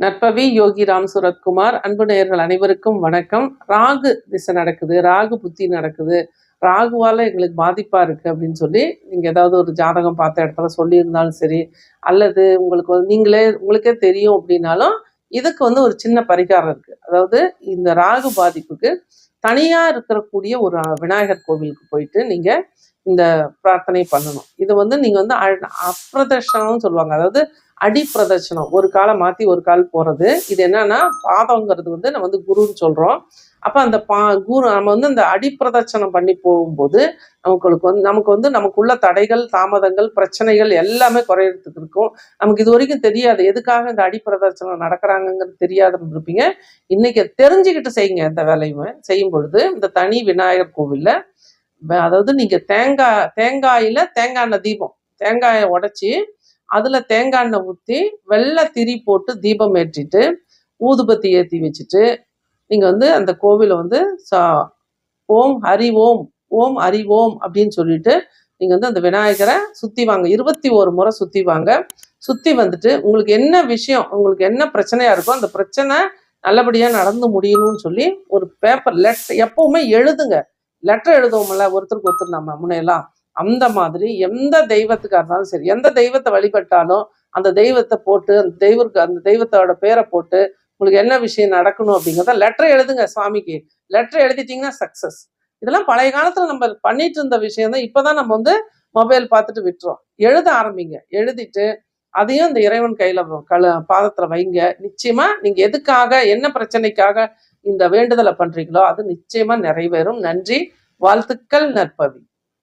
நற்பவி யோகி ராம் சுரத்குமார் அன்பு நேயர்கள் அனைவருக்கும் வணக்கம். ராகு திசை நடக்குது ராகு புத்தி நடக்குது. ராகுவால எங்களுக்கு பாதிப்பா இருக்கு அப்படின்னு சொல்லி நீங்க ஏதாவது ஒரு ஜாதகம் பார்த்த இடத்துல சொல்லியிருந்தாலும் சரி அல்லது உங்களுக்கு வந்து நீங்களே உங்களுக்கே தெரியும் அப்படின்னாலும் இதுக்கு வந்து ஒரு சின்ன பரிகாரம் இருக்கு. அதாவது இந்த ராகு பாதிப்புக்கு தனியா இருக்கக்கூடிய ஒரு விநாயகர் கோவிலுக்கு போயிட்டு நீங்க இந்த பிரார்த்தனை பண்ணணும். இது வந்து நீங்க வந்து அ- அப்பிரதட்சணம்னு சொல்லுவாங்க. அதாவது அடி பிரதட்சணம் ஒரு காலை மாத்தி ஒரு கால் போறது. இது என்னன்னா பாதங்கிறது வந்து நம்ம வந்து குருன்னு சொல்றோம். அப்ப அந்த பா குரு நம்ம வந்து அந்த அடிப்பிரதட்சணம் பண்ணி போகும்போது நமக்கு வந்து நமக்கு வந்து நமக்குள்ள தடைகள் தாமதங்கள் பிரச்சனைகள் எல்லாமே குறையறதுக்கு இருக்கும். நமக்கு இது வரைக்கும் தெரியாது. எதுக்காக இந்த அடிப்பிரதட்சணம் நடக்கிறாங்கங்கிறது தெரியாத இருப்பீங்க. இன்னைக்கு தெரிஞ்சுக்கிட்டு செய்யுங்க இந்த வேலையுமே. செய்யும் பொழுது இந்த தனி விநாயகர் கோவில்ல அதாவது நீங்க தேங்காய் தேங்காயில தேங்காய் எண்ணெய் தீபம். தேங்காயை உடச்சி அதுல தேங்காய் எண்ணெய் ஊற்றி வெள்ளை திரி போட்டு தீபம் ஏற்றிட்டு ஊதுபத்தி ஏற்றி வச்சுட்டு நீங்க வந்து அந்த கோவிலை வந்து சா- ஓம் ஹரி ஓம் ஓம் ஹரி ஓம் அப்படின்னு சொல்லிட்டு நீங்க வந்து அந்த விநாயகரை சுத்தி வாங்க. இருபத்தி ஒரு முறை சுத்தி வாங்க. சுத்தி வந்துட்டு உங்களுக்கு என்ன விஷயம் உங்களுக்கு என்ன பிரச்சனையா இருக்கோ அந்த பிரச்சனை நல்லபடியா நடந்து முடியணும்னு சொல்லி ஒரு பேப்பர் லெட்டர் எப்பவுமே எழுதுங்க. லெட்டர் எழுதுவோம்ல ஒருத்தருக்கு ஒருத்தர் நம்ம முன்னையெல்லாம் அந்த மாதிரி எந்த தெய்வத்துக்காக இருந்தாலும் சரி எந்த தெய்வத்தை வழிபட்டாலும் அந்த தெய்வத்தை போட்டு அந்த தெய்வருக்கு அந்த தெய்வத்தோட பேரை போட்டு உங்களுக்கு என்ன விஷயம் நடக்கணும் அப்படிங்கிறத லெட்டர் எழுதுங்க சுவாமிக்கு. லெட்டர் எழுதிட்டீங்கன்னா சக்சஸ் இதெல்லாம் பழைய காலத்துல நம்ம பண்ணிட்டு இருந்த விஷயம் தான் இப்பதான் நம்ம வந்து மொபைல் பார்த்துட்டு விட்டுறோம். எழுத ஆரம்பிங்க. எழுதிட்டு அதையும் இந்த இறைவன் கையில கல பாதத்துல வைங்க. நிச்சயமா நீங்க எதுக்காக என்ன பிரச்சனைக்காக இந்த வேண்டுதலை பண்றீங்களோ அது நிச்சயமா நிறைவேறும். நன்றி. வாழ்த்துக்கள் நற்பவி.